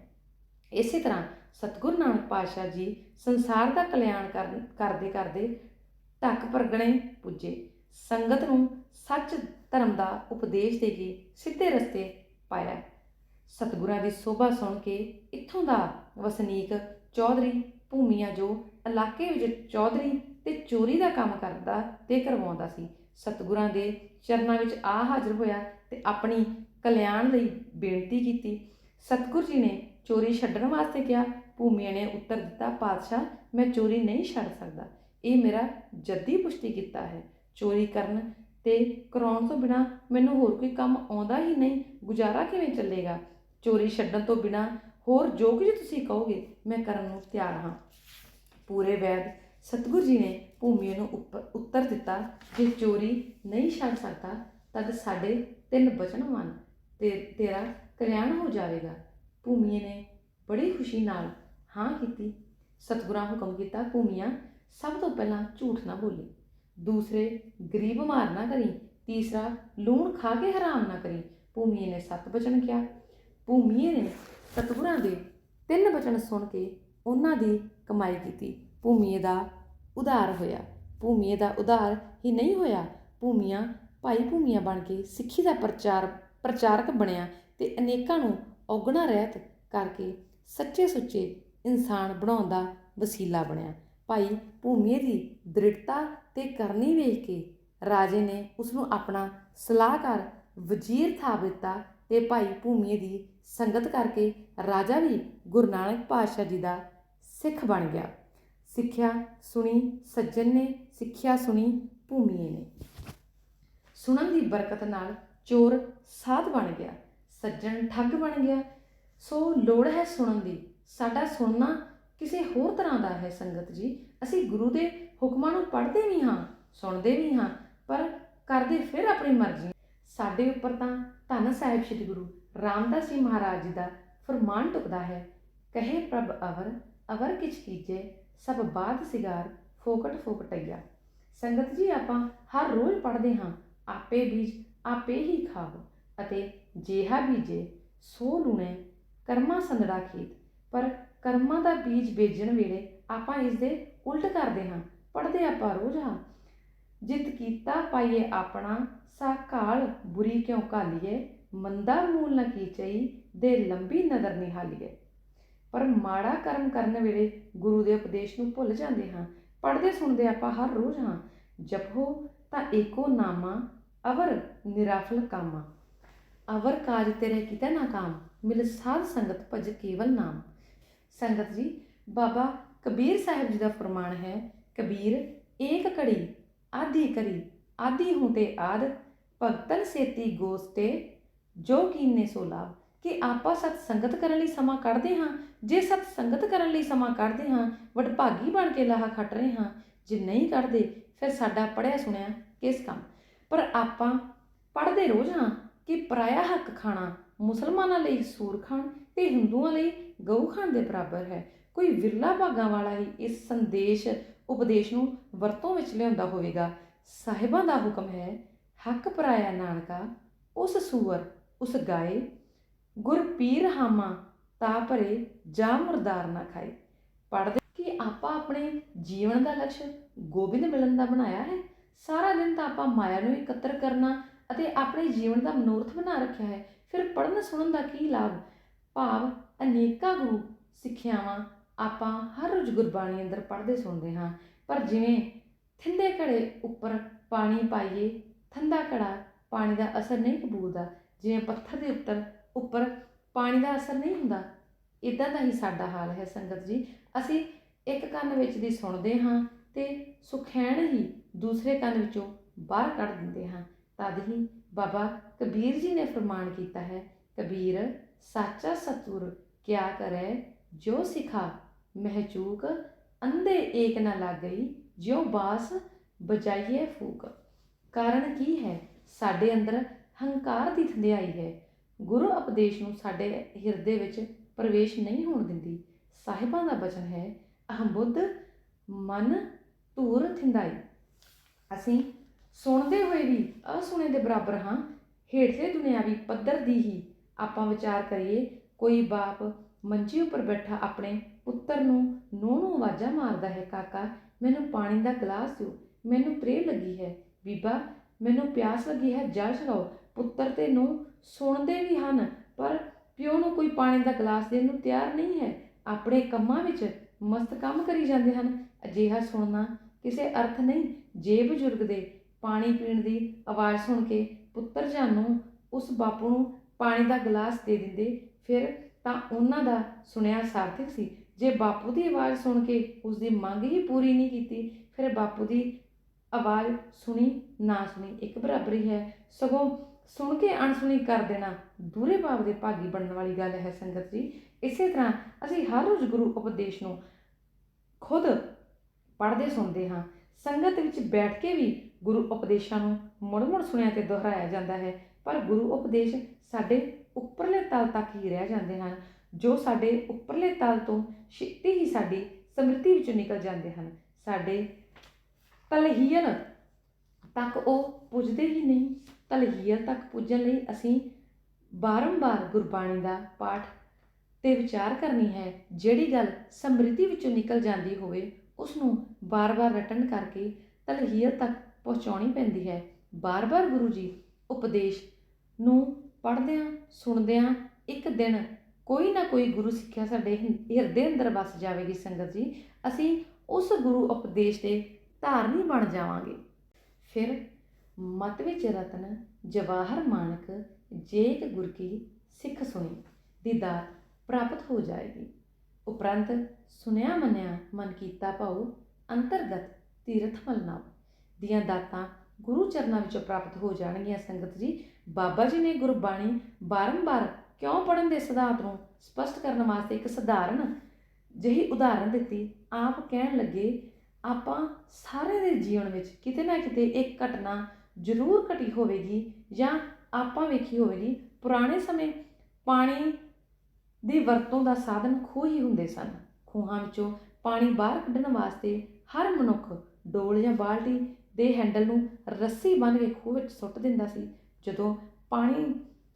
ਇਸੇ ਤਰ੍ਹਾਂ ਸਤਿਗੁਰੂ ਨਾਨਕ ਪਾਤਸ਼ਾਹ ਜੀ ਸੰਸਾਰ ਦਾ ਕਲਿਆਣ ਕਰਨ ਕਰਦੇ ਕਰਦੇ ਢੱਕ ਪਰਗਣੇ ਪੁੱਜੇ। ਸੰਗਤ ਨੂੰ ਸੱਚ ਧਰਮ ਦਾ ਉਪਦੇਸ਼ ਦੇ ਕੇ ਸਿੱਧੇ ਰਸਤੇ ਪਾਇਆ। ਸਤਿਗੁਰਾਂ ਦੀ ਸੋਭਾ ਸੁਣ ਕੇ ਇੱਥੋਂ ਦਾ ਵਸਨੀਕ ਚੌਧਰੀ ਭੂਮੀਆ ਜੋ ਇਲਾਕੇ ਵਿੱਚ ਚੌਧਰੀ ਤੇ ਚੋਰੀ ਦਾ ਕੰਮ ਕਰਦਾ ਤੇ ਕਰਵਾਉਂਦਾ ਸੀ, ਸਤਿਗੁਰਾਂ ਦੇ ਚਰਨਾਂ ਵਿੱਚ ਆ ਹਾਜ਼ਰ ਹੋਇਆ ਤੇ ਆਪਣੀ ਕਲਿਆਣ ਲਈ ਬੇਨਤੀ ਕੀਤੀ। ਸਤਿਗੁਰ ਜੀ ਨੇ ਚੋਰੀ ਛੱਡਣ ਵਾਸਤੇ ਕਿਹਾ, ਭੂਮੀਆ ਨੇ ਉੱਤਰ ਦਿੱਤਾ, ਪਾਤਸ਼ਾਹ, ਮੈਂ ਚੋਰੀ ਨਹੀਂ ਛੱਡ ਸਕਦਾ। ਇਹ ਮੇਰਾ ਜੱਦੀ ਪੁਸ਼ਟੀ ਕੀਤਾ ਹੈ। ਚੋਰੀ ਕਰਨ ਤੇ ਕਰਾਉਣ ਤੋਂ ਬਿਨਾ ਮੈਨੂੰ ਹੋਰ ਕੋਈ ਕੰਮ ਆਉਂਦਾ ਹੀ ਨਹੀਂ। ਗੁਜ਼ਾਰਾ ਕਿਵੇਂ ਚੱਲੇਗਾ? ਚੋਰੀ ਛੱਡਣ ਤੋਂ ਬਿਨਾ ਹੋਰ ਜੋ ਕੁਝ ਤੁਸੀਂ ਕਹੋਗੇ, ਮੈਂ ਕਰਨ ਨੂੰ ਤਿਆਰ ਹਾਂ। ਪੂਰੇ ਵੈਦ ਸਤਿਗੁਰ ਜੀ ਨੇ ਭੂਮੀ ਨੂੰ ਉੱਪਰ ਉੱਤਰ ਦਿੱਤਾ ਜੇ ਚੋਰੀ ਨਹੀਂ ਛੱਡ ਸਕਦਾ, ਤਦ ਸਾਡੇ ਤਿੰਨ ਬਚਨ ਮੰਨ ਤੇ ਤੇਰਾ ਕਲਿਆਣ ਹੋ ਜਾਵੇਗਾ। ਭੂਮੀ ਨੇ ਬੜੀ ਖੁਸ਼ੀ ਨਾਲ ਹਾਂ ਕੀਤੀ। ਸਤਿਗੁਰਾਂ ਹੁਕਮ ਕੀਤਾ, ਭੂਮੀਆਂ ਸਭ ਤੋਂ ਪਹਿਲਾਂ ਝੂਠ ਨਾ ਬੋਲੀ। ਦੂਸਰੇ ਗਰੀਬ ਮਾਰ ਨਾ ਕਰੀ, ਤੀਸਰਾ ਲੂਣ ਖਾ ਕੇ ਹਰਾਮ ਨਾ ਕਰੀ। ਭੂਮੀ ਨੇ ਸਤ ਬਚਨ ਕਿਹਾ ਭੂਮੀਏ ਨੇ ਸਤਿਗੁਰਾਂ ਦੇ ਤਿੰਨ ਬਚਨ ਸੁਣ ਕੇ ਉਹਨਾਂ ਦੀ ਕਮਾਈ ਕੀਤੀ। ਭੂਮੀਏ ਦਾ ਉਧਾਰ ਹੋਇਆ। ਭੂਮੀਏ ਦਾ ਉਧਾਰ ਹੀ ਨਹੀਂ ਹੋਇਆ। ਭੂਮੀਆਂ ਭਾਈ ਭੂਮੀਆਂ ਬਣ ਕੇ ਸਿੱਖੀ ਦਾ ਪ੍ਰਚਾਰ, ਪ੍ਰਚਾਰਕ ਬਣਿਆ ਤੇ ਅਨੇਕਾਂ ਨੂੰ ਔਗਣਾ ਰਹਿਤ ਕਰਕੇ ਸੱਚੇ ਸੁੱਚੇ ਇਨਸਾਨ ਬਣਾਉਣ ਦਾ ਵਸੀਲਾ ਬਣਿਆ। ਭਾਈ ਭੂਮੀਏ ਦੀ ਦ੍ਰਿੜਤਾ ਤੇ ਕਰਨੀ ਵੇਖ ਕੇ ਰਾਜੇ ਨੇ ਉਸ ਨੂੰ ਆਪਣਾ ਸਲਾਹਕਾਰ ਵਜ਼ੀਰ ਥਾਪ ਦਿੱਤਾ ਤੇ ਭਾਈ ਭੂਮੀਏ ਦੀ ਸੰਗਤ ਕਰਕੇ ਰਾਜਾ ਵੀ ਗੁਰੂ ਨਾਨਕ ਪਾਤਸ਼ਾਹ ਜੀ ਦਾ ਸਿੱਖ ਬਣ ਗਿਆ। ਸਿੱਖਿਆ ਸੁਣੀ, ਸੱਜਣ ਨੇ ਸਿੱਖਿਆ ਸੁਣੀ, ਭੂਮੀਏ ਨੇ। ਸੁਣਨ ਦੀ ਬਰਕਤ ਨਾਲ ਚੋਰ ਸਾਧ ਬਣ ਗਿਆ। ਸੱਜਣ ਠੱਗ ਬਣ ਗਿਆ। ਸੋ ਲੋੜ ਹੈ ਸੁਣਨ ਦੀ। ਸਾਡਾ ਸੁਣਨਾ ਕਿਸੇ ਹੋਰ ਤਰ੍ਹਾਂ ਦਾ ਹੈ ਸੰਗਤ ਜੀ। ਅਸੀਂ ਗੁਰੂ ਦੇ ਹੁਕਮਾਂ ਨੂੰ ਪੜ੍ਹਦੇ ਵੀ ਹਾਂ, ਸੁਣਦੇ ਵੀ ਹਾਂ, ਪਰ ਕਰਦੇ ਫਿਰ ਆਪਣੀ ਮਰਜ਼ੀ। ਸਾਡੇ ਉੱਪਰ ਤਾਂ ਧੰਨ ਸਾਹਿਬ ਸ੍ਰੀ ਗੁਰੂ ਰਾਮਦਾਸ ਜੀ ਮਹਾਰਾਜ ਜੀ ਦਾ ਫਰਮਾਨ ਟੁਕਦਾ ਹੈ, ਕਹੇ ਪ੍ਰਭ ਅਵਰ ਅਵਰ ਕਿਛ ਕੀਜੇ, ਸਭ ਬਾਦ ਸਿਗਾਰ ਫੋਕਟ ਫੋਕਟਈਆ। ਸੰਗਤ ਜੀ, ਆਪਾਂ ਹਰ ਰੋਜ਼ ਪੜ੍ਹਦੇ ਹਾਂ, ਆਪੇ ਬੀਜ, ਆਪੇ ਹੀ ਖਾਓ ਅਤੇ ਜੇਹਾ ਬੀਜੇ, ਸੋ ਲੂਣੇ ਕਰਮਾ ਸੰਦੜਾ ਖੇਤ। ਪਰ ਕਰਮਾਂ ਦਾ ਬੀਜ ਬੀਜਣ ਵੇਲੇ ਆਪਾਂ ਇਸ ਦੇ ਉਲਟ ਕਰਦੇ ਹਾਂ, ਪੜ੍ਹਦੇ ਆਪਾਂ ਰੋਜ਼ ਹਾਂ, ਜਿਤ ਕੀਤਾ ਪਾਈਏ ਆਪਣਾ ਸਾ ਕਾਲ ਬੁਰੀ ਕਿਉਂ ਕਾਲੀਏ ਮੰਦਾ ਮੂਲ ਨਾ ਕੀਚਈ ਦੇ ਲੰਬੀ ਨਦਰ ਨਿਹਾਲੀਏ। ਪਰ ਮਾੜਾ ਕਰਮ ਕਰਨ ਵੇਲੇ ਗੁਰੂ ਦੇ ਉਪਦੇਸ਼ ਨੂੰ ਭੁੱਲ ਜਾਂਦੇ ਹਾਂ। ਪੜਦੇ ਸੁਣਦੇ ਆਪਾਂ ਹਰ ਰੋਜ਼ ਹਾਂ। ਜਪੋ ਤਾਂ ਏਕੋ ਨਾਮਾ, ਅਵਰ ਨਿਰਾਫਲ ਕਾਮਾ। ਅਵਰ ਕਾਜ ਤੇਰੇ ਕਿਤੇ ਨਾ ਕਾਮ, ਮਿਲ ਸਾਧ ਸੰਗਤ ਭਜ ਕੇਵਲ ਨਾਮ। ਸੰਗਤ ਜੀ, ਬਾਬਾ ਕਬੀਰ ਸਾਹਿਬ ਜੀ ਦਾ ਫਰਮਾਨ ਹੈ, ਕਬੀਰ ਏਕ ਕੜੀ ਆਧੀ ਕਰੀ, ਆਧੀ ਹੂੰ ਤੇ ਆਦ ਭਗਤਨ ਸੇਤੀ ਗੋਸਤੇ ਜੋ ਕੀਨੇ ਸੋ ਲਾਭ, ਕਿ ਆਪਾਂ ਸਤ ਸੰਗਤ ਕਰਨ ਲਈ ਸਮਾਂ ਕੱਢਦੇ ਹਾਂ, ਜੇ ਸਤ ਸੰਗਤ ਕਰਨ ਲਈ ਸਮਾਂ ਕੱਢਦੇ ਹਾਂ, ਵਡਭਾਗੀ ਬਣ ਕੇ ਲਾਹਾ ਖੱਟ ਰਹੇ ਹਾਂ, ਜੇ ਨਹੀਂ ਕੱਢਦੇ, ਫਿਰ ਸਾਡਾ ਪੜਿਆ ਸੁਣਿਆ ਕਿਸ ਕੰਮ? ਪਰ ਆਪਾਂ ਪੜ੍ਹਦੇ ਰੋਜ਼ ਹਾਂ ਕਿ ਪਰਾਇਆ ਹੱਕ ਖਾਣਾ ਮੁਸਲਮਾਨਾਂ ਲਈ ਸੂਰ ਖਾਣ ਤੇ ਹਿੰਦੂਆਂ ਲਈ ਗਊ ਖਾਣ ਦੇ ਬਰਾਬਰ ਹੈ। ਕੋਈ ਵਿਰਲਾ ਭਾਗਾਂ ਵਾਲਾ ਹੀ ਇਸ ਸੰਦੇਸ਼, ਉਪਦੇਸ਼ ਨੂੰ ਵਰਤੋਂ ਵਿੱਚ ਲਿਆਉਂਦਾ ਹੋਵੇਗਾ। ਸਾਹਿਬਾਂ ਦਾ ਹੁਕਮ ਹੈ ਹੱਕ ਪਰਾਇਆ ਨਾਨਕਾ, ਉਸ ਸੂਰ ਉਸ ਗਾਏ, ਗੁਰ ਪੀਰ ਹਾਮਾ ਤਾ ਭਰੇ ਜਾ ਮੁਰਦਾਰ ਨਾ ਖਾਏ। ਪੜ੍ਹਦੇ ਕਿ ਆਪਾਂ ਆਪਣੇ ਜੀਵਨ ਦਾ ਲਕਸ਼ ਗੋਬਿੰਦ ਮਿਲਣ ਦਾ ਬਣਾਇਆ ਹੈ। ਸਾਰਾ ਦਿਨ ਤਾਂ ਆਪਾਂ ਮਾਇਆ ਨੂੰ ਇਕੱਤਰ ਕਰਨਾ ਅਤੇ ਆਪਣੇ ਜੀਵਨ ਦਾ ਮਨੋਰਥ ਬਣਾ ਰੱਖਿਆ ਹੈ। ਫਿਰ ਪੜ੍ਹਨ ਸੁਣਨ ਦਾ ਕੀ ਲਾਭ? ਭਾਵ ਅਨੇਕਾਂ ਗੁਰੂ ਸਿੱਖਿਆਵਾਂ ਆਪਾਂ ਹਰ ਰੋਜ਼ ਗੁਰਬਾਣੀ ਅੰਦਰ ਪੜ੍ਹਦੇ ਸੁਣਦੇ ਹਾਂ। ਪਰ ਜਿਵੇਂ ਥਿੰਦੇ ਘੜੇ ਉੱਪਰ ਪਾਣੀ ਪਾਈਏ ਠੰਡਾ ਘੜਾ ਪਾਣੀ ਦਾ ਅਸਰ ਨਹੀਂ ਕਬੂਲਦਾ। ਜਿਵੇਂ ਪੱਥਰ ਦੇ ਉੱਤਰ, ਉੱਪਰ ਪਾਣੀ ਦਾ ਅਸਰ ਨਹੀਂ ਹੁੰਦਾ। ਇਦਾਂ ਦਾ ਹੀ ਸਾਡਾ ਹਾਲ ਹੈ ਸੰਗਤ ਜੀ। ਅਸੀਂ ਇੱਕ ਕੰਨ ਵਿੱਚ ਦੀ ਸੁਣਦੇ ਹਾਂ ਤੇ ਸੁਖੈਣ ਹੀ ਦੂਸਰੇ ਕੰਨ ਵਿੱਚੋਂ ਬਾਹਰ ਕੱਢ ਦਿੰਦੇ ਹਾਂ। ਤਦ ਹੀ ਬਾਬਾ ਕਬੀਰ ਜੀ ਨੇ ਫਰਮਾਨ ਕੀਤਾ ਹੈ, ਕਬੀਰ, ਸਾਚਾ ਸਤੁਰ ਕਿਆ ਕਰੇ, ਜੋ ਸਿਖਾ ਮਹਿਚੂਕ, ਅੰਧੇ ਏਕ ਨਾ ਲੱਗ ਗਈ ਜਿਉ ਬਾਸ ਬਜਾਈਏ ਫੂਕ। ਕਾਰਨ ਕੀ ਹੈ? ਸਾਡੇ ਅੰਦਰ ਹੰਕਾਰ ਦੀ ਥੰਧਿਆਈ ਹੈ। ਗੁਰੂ ਉਪਦੇਸ਼ ਨੂੰ ਸਾਡੇ ਹਿਰਦੇ ਵਿੱਚ ਪ੍ਰਵੇਸ਼ ਨਹੀਂ ਹੋਣ ਦਿੰਦੀ। ਸਾਹਿਬਾਂ ਦਾ ਬਚਨ ਹੈ ਅਹੰਬੁੱਧ ਮਨ, ਧੂਰ, ਥਿੰਦਾਈ। ਅਸੀਂ ਸੁਣਦੇ ਹੋਏ ਵੀ ਅਸੁਣੇ ਦੇ ਬਰਾਬਰ ਹਾਂ, ਹੇਠਲੇ ਦੁਨਿਆਵੀ ਪੱਧਰ ਦੀ ਹੀ ਆਪਾਂ ਵਿਚਾਰ ਕਰੀਏ, ਕੋਈ ਬਾਪ ਮੰਜੀ ਉੱਪਰ ਬੈਠਾ ਆਪਣੇ ਪੁੱਤਰ ਨੂੰ ਨੂੰਹ ਨੂੰ ਆਵਾਜ਼ਾਂ ਮਾਰਦਾ ਹੈ, ਕਾਕਾ, ਮੈਨੂੰ ਪਾਣੀ ਦਾ ਗਲਾਸ ਦਿਓ, ਮੈਨੂੰ ਪ੍ਰੇਮ ਲੱਗੀ ਹੈ। ਬੀਬਾ, ਮੈਨੂੰ ਪਿਆਸ ਲੱਗੀ ਹੈ, ਜਲ ਛਕਾਓ। ਪੁੱਤਰ ਤੇ ਨੂੰ ਸੁਣਦੇ ਵੀ ਹਨ, ਪਰ ਪਿਓ ਨੂੰ ਕੋਈ ਪਾਣੀ ਦਾ ਗਲਾਸ ਦੇਣ ਨੂੰ ਤਿਆਰ ਨਹੀਂ ਹੈ। ਆਪਣੇ ਕੰਮਾਂ ਵਿੱਚ ਮਸਤ ਕੰਮ ਕਰੀ ਜਾਂਦੇ ਹਨ। ਅਜਿਹਾ ਸੁਣਨਾ ਕਿਸੇ ਅਰਥ ਨਹੀਂ, ਜੇ ਬਜ਼ੁਰਗ ਦੇ ਪਾਣੀ ਪੀਣ ਦੀ ਆਵਾਜ਼ ਸੁਣ ਕੇ ਪੁੱਤਰ ਜਾਨੂੰ ਉਸ ਬਾਪੂ ਨੂੰ ਪਾਣੀ ਦਾ ਗਲਾਸ ਦੇ ਦਿੰਦੇ, ਫਿਰ ਤਾਂ ਉਹਨਾਂ ਦਾ ਸੁਣਿਆ ਸਾਰਥਕ ਸੀ। ਜੇ ਬਾਪੂ ਦੀ ਆਵਾਜ਼ ਸੁਣ ਕੇ ਉਸ ਦੀ ਮੰਗ ਹੀ ਪੂਰੀ ਨਹੀਂ ਕੀਤੀ, ਫਿਰ ਬਾਪੂ ਦੀ ਆਵਾਜ਼ ਸੁਣੀ, ਨਾ ਸੁਣੀ, ਇੱਕ ਬਰਾਬਰੀ ਹੈ। ਸਗੋਂ ਸੁਣ ਕੇ ਅਣਸੁਣੀ ਕਰ ਦੇਣਾ ਦੂਰੇ ਭਾਵ ਦੇ ਭਾਗੀ ਬਣਨ ਵਾਲੀ ਗੱਲ ਹੈ ਸੰਗਤ ਜੀ। ਇਸੇ ਤਰ੍ਹਾਂ ਅਸੀਂ ਹਰ ਰੋਜ਼ ਗੁਰੂ ਉਪਦੇਸ਼ ਨੂੰ ਖੁਦ ਪੜ੍ਹਦੇ ਸੁਣਦੇ ਹਾਂ। ਸੰਗਤ ਵਿੱਚ ਬੈਠ ਕੇ ਵੀ ਗੁਰੂ ਉਪਦੇਸ਼ਾਂ ਨੂੰ ਮੁੜ-ਮੁੜ ਸੁਣਿਆ ਤੇ ਦੁਹਰਾਇਆ ਜਾਂਦਾ ਹੈ। ਪਰ ਗੁਰੂ ਉਪਦੇਸ਼ ਸਾਡੇ ਉੱਪਰਲੇ ਤਲ ਤੱਕ ਹੀ ਰਹਿ ਜਾਂਦੇ ਹਨ, ਜੋ ਸਾਡੇ ਉੱਪਰਲੇ ਤਲ ਤੋਂ ਛੇਤੀ ਹੀ ਸਾਡੀ ਸਮ੍ਰਿਤੀ ਵਿੱਚੋਂ ਨਿਕਲ ਜਾਂਦੇ ਹਨ। ਸਾਡੇ ਤਲਹੀਰ ਤੱਕ ਉਹ ਪੁੱਜਦੇ ਹੀ ਨਹੀਂ। ਤਲਹੀਰ ਤੱਕ ਪੁੱਜਣ ਲਈ ਅਸੀਂ ਬਾਰੰਬਾਰ ਗੁਰਬਾਣੀ ਦਾ ਪਾਠ ਤੇ ਵਿਚਾਰ ਕਰਨੀ ਹੈ। ਜਿਹੜੀ ਗੱਲ ਸਮ੍ਰਿਤੀ ਵਿੱਚੋਂ ਨਿਕਲ ਜਾਂਦੀ ਹੋਵੇ ਉਸ ਨੂੰ ਬਾਰ-ਬਾਰ ਰਟਨ ਕਰਕੇ ਤਲਹੀਰ ਤੱਕ ਪਹੁੰਚਾਉਣੀ ਪੈਂਦੀ ਹੈ। ਬਾਰ-ਬਾਰ ਗੁਰੂ ਜੀ ਉਪਦੇਸ਼ ਨੂੰ ਪੜ੍ਹਦਿਆਂ, ਸੁਣਦਿਆਂ ਇੱਕ ਦਿਨ ਕੋਈ ਨਾ ਕੋਈ ਗੁਰੂ ਸਿੱਖਿਆ ਸਾਡੇ ਹਿੰ- ਹਿਰਦੇ ਅੰਦਰ ਵਸ ਜਾਵੇਗੀ ਸੰਗਤ ਜੀ। ਅਸੀਂ ਉਸ ਗੁਰੂ ਉਪਦੇਸ਼ ਦੇ ਧਾਰਨੀ ਬਣ ਜਾਵਾਂਗੇ। ਫਿਰ ਮਤ ਵਿੱਚ ਰਤਨ ਜਵਾਹਰ ਮਾਨਕ ਜੇਕ ਗੁਰ ਕੀ ਸਿੱਖ ਸੁਣੀ ਦੀ ਦਾਤ ਪ੍ਰਾਪਤ ਹੋ ਜਾਏਗੀ। ਉਪਰੰਤ ਸੁਨਿਆ ਮੰਨਿਆ ਮਨ ਕੀਤਾ ਭਾਉ ਅੰਤਰਗਤ ਤੀਰਥ ਮਲਨਾਵ ਦੀਆਂ ਦਾਤਾਂ ਗੁਰੂ ਚਰਨਾਂ ਵਿੱਚੋਂ ਪ੍ਰਾਪਤ ਹੋ ਜਾਣਗੀਆਂ ਸੰਗਤ ਜੀ। ਬਾਬਾ ਜੀ ਨੇ ਗੁਰਬਾਣੀ ਬਾਰੰਬਾਰ ਕਿਉਂ ਪੜਨ ਦੇ ਸਿਧਾਂਤ ਨੂੰ ਸਪਸ਼ਟ ਕਰਨ ਵਾਸਤੇ ਇੱਕ ਸਧਾਰਨ ਜਿਹੀ ਉਦਾਹਰਨ ਦਿੱਤੀ। ਆਪ ਕਹਿਣ ਲੱਗੇ ਆਪਾਂ ਸਾਰਿਆਂ ਦੇ ਜੀਵਨ ਵਿੱਚ ਕਿਤੇ ਨਾ ਕਿਤੇ ਇੱਕ ਘਟਨਾ ਜ਼ਰੂਰ ਘਟੀ ਹੋਵੇਗੀ ਜਾਂ ਆਪਾਂ ਵੇਖੀ ਹੋਵੇਗੀ, ਪੁਰਾਣੇ ਸਮੇਂ ਪਾਣੀ ਦੀ ਵਰਤੋਂ ਦਾ ਸਾਧਨ ਖੂਹ ਹੀ ਹੁੰਦੇ ਸਨ। ਖੂਹਾਂ ਵਿੱਚੋਂ ਪਾਣੀ ਬਾਹਰ ਕੱਢਣ ਵਾਸਤੇ ਹਰ ਮਨੁੱਖ ਡੋਲ ਜਾਂ ਬਾਲਟੀ ਦੇ ਹੈਂਡਲ ਨੂੰ ਰੱਸੀ ਬੰਨ੍ਹ ਕੇ ਖੂਹ ਵਿੱਚ ਸੁੱਟ ਦਿੰਦਾ ਸੀ। ਜਦੋਂ ਪਾਣੀ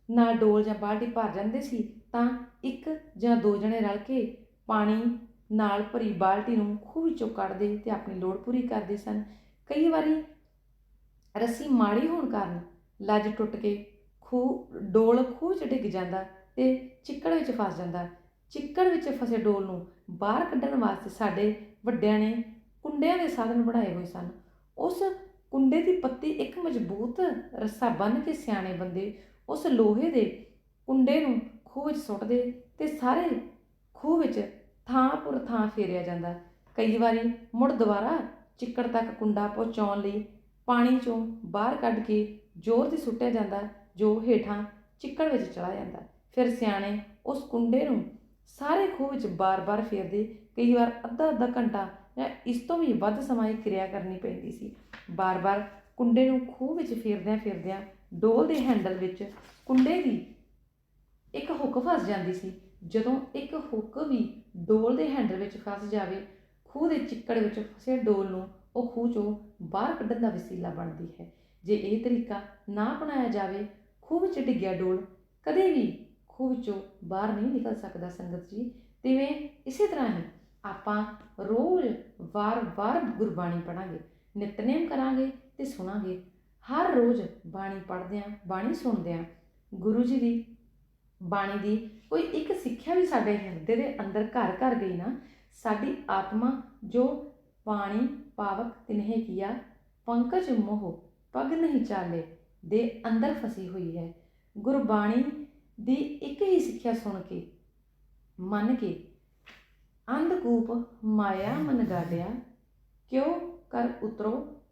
ਨਾਲ ਡੋਲ ਜਾਂ ਬਾਲਟੀ ਭਰ ਜਾਂਦੇ ਸੀ ਤਾਂ ਇੱਕ ਜਾਂ ਦੋ ਜਣੇ ਰਲ ਕੇ ਪਾਣੀ ਨਾਲ ਭਰੀ ਬਾਲਟੀ ਨੂੰ ਖੂਹ ਵਿੱਚੋਂ ਕੱਢਦੇ ਤੇ ਆਪਣੀ ਲੋੜ ਪੂਰੀ ਕਰਦੇ ਸਨ। ਕਈ ਵਾਰੀ ਰੱਸੀ ਮਾੜੀ ਹੋਣ ਕਾਰਨ ਲੱਜ ਟੁੱਟ ਕੇ ਖੂਹ, ਡੋਲ ਖੂਹ 'ਚ ਡਿੱਗ ਜਾਂਦਾ ਤੇ ਚਿੱਕੜ ਵਿੱਚ ਫਸ ਜਾਂਦਾ। ਚਿੱਕੜ ਵਿੱਚ ਫਸੇ ਡੋਲ ਨੂੰ ਬਾਹਰ ਕੱਢਣ ਵਾਸਤੇ ਸਾਡੇ ਵੱਡਿਆਂ ਨੇ ਕੁੰਡਿਆਂ ਦੇ ਸਾਧਨ ਬਣਾਏ ਹੋਏ ਸਨ। ਉਸ ਕੁੰਡੇ ਦੀ ਪੱਤੀ ਇੱਕ ਮਜ਼ਬੂਤ ਰੱਸਾ ਬੰਨ੍ਹ ਕੇ ਸਿਆਣੇ ਬੰਦੇ ਉਸ ਲੋਹੇ ਦੇ ਕੁੰਡੇ ਨੂੰ ਖੂਹ ਵਿੱਚ ਸੁੱਟਦੇ ਤੇ ਸਾਰੇ ਖੂਹ ਵਿੱਚ ਥਾਂ ਪੁਰ ਥਾਂ ਫੇਰਿਆ ਜਾਂਦਾ। ਕਈ ਵਾਰੀ ਮੁੜ ਦੁਬਾਰਾ ਚਿੱਕੜ ਤੱਕ ਕੁੰਡਾ ਪਹੁੰਚਾਉਣ ਲਈ ਪਾਣੀ ਚੋਂ ਬਾਹਰ ਕੱਢ ਕੇ ਜ਼ੋਰ ਦੀ ਸੁੱਟਿਆ ਜਾਂਦਾ, ਜੋ ਹੇਠਾਂ ਚਿੱਕੜ ਵਿੱਚ ਚਲਾ ਜਾਂਦਾ। ਫਿਰ ਸਿਆਣੇ ਉਸ ਕੁੰਡੇ ਨੂੰ ਸਾਰੇ ਖੂਹ ਵਿੱਚ ਬਾਰ-ਬਾਰ ਫੇਰਦੇ, ਕਈ ਵਾਰ ਅੱਧਾ ਅੱਧਾ ਘੰਟਾ ਜਾਂ ਇਸ ਤੋਂ ਵੀ ਵੱਧ ਸਮਾਂ ਇਹ ਕਿਰਿਆ ਕਰਨੀ ਪੈਂਦੀ ਸੀ। ਬਾਰ-ਬਾਰ ਕੁੰਡੇ ਨੂੰ ਖੂਹ ਵਿੱਚ ਫੇਰਦਿਆਂ ਫੇਰਦਿਆਂ ਡੋਲ ਦੇ ਹੈਂਡਲ ਵਿੱਚ ਕੁੰਡੇ ਦੀ ਇੱਕ ਹੁੱਕ ਫਸ ਜਾਂਦੀ ਸੀ। ਜਦੋਂ ਇੱਕ ਹੁੱਕ ਵੀ ਡੋਲ ਦੇ ਹੈਂਡਲ ਵਿੱਚ ਫਸ ਜਾਵੇ, ਖੂਹ ਦੇ ਚਿੱਕੜ ਵਿੱਚ ਫਸੇ ਡੋਲ ਨੂੰ, ਉਹ ਖੂਹ ਚੋਂ ਬਾਹਰ ਕੱਢਣ ਦਾ ਵਸੀਲਾ ਬਣਦੀ ਹੈ। ਜੇ ਇਹ ਤਰੀਕਾ ਨਾ ਅਪਣਾਇਆ ਜਾਵੇ, ਖੂਹ ਵਿੱਚ ਡਿੱਗਿਆ ਡੋਲ ਕਦੇ ਵੀ ਖੂਹ ਵਿੱਚੋਂ ਬਾਹਰ ਨਹੀਂ ਨਿਕਲ ਸਕਦਾ, ਸੰਗਤ ਜੀ। ਤਿਵੇਂ ਇਸੇ ਤਰ੍ਹਾਂ ਹੀ ਆਪਾਂ ਰੋਜ਼ ਵਾਰ-ਵਾਰ ਗੁਰਬਾਣੀ ਪੜਾਂਗੇ ਨਿਤਨੇਮ ਕਰਾਂਗੇ ਤੇ ਸੁਣਾਂਗੇ। ਹਰ ਰੋਜ਼ ਬਾਣੀ ਪੜ੍ਹਦੇ ਆਂ ਬਾਣੀ ਸੁਣਦੇ ਆਂ ਗੁਰੂ ਜੀ ਦੀ ਬਾਣੀ ਦੀ ਕੋਈ ਇੱਕ ਸਿੱਖਿਆ ਵੀ ਸਾਡੇ ਹਿਰਦੇ ਦੇ ਅੰਦਰ ਘਰ ਘਰ ਗਈ ਨਾ, ਸਾਡੀ ਆਤਮਾ ਜੋ ਪਾਣੀ ਪਾਵਕ, ਤਿਨਹੇ ਕੀਆ, ਪੰਕਜ ਮੋਹ, ਪਗ ਨਹੀਂ ਚਾਲੇ, ਦੇ ਅੰਦਰ ਫਸੀ ਹੋਈ ਹੈ। ਗੁਰਬਾਣੀ ਦੀ ਇੱਕ ਹੀ ਸਿੱਖਿਆ ਸੁਣ ਕੇ, ਮੰਨ ਕੇ ਅੰਧਕੂਪ ਮਾਇਆ ਮਨ ਗਾਡਿਆ ਕਿਉ ਕਰ ਉਤਰੋ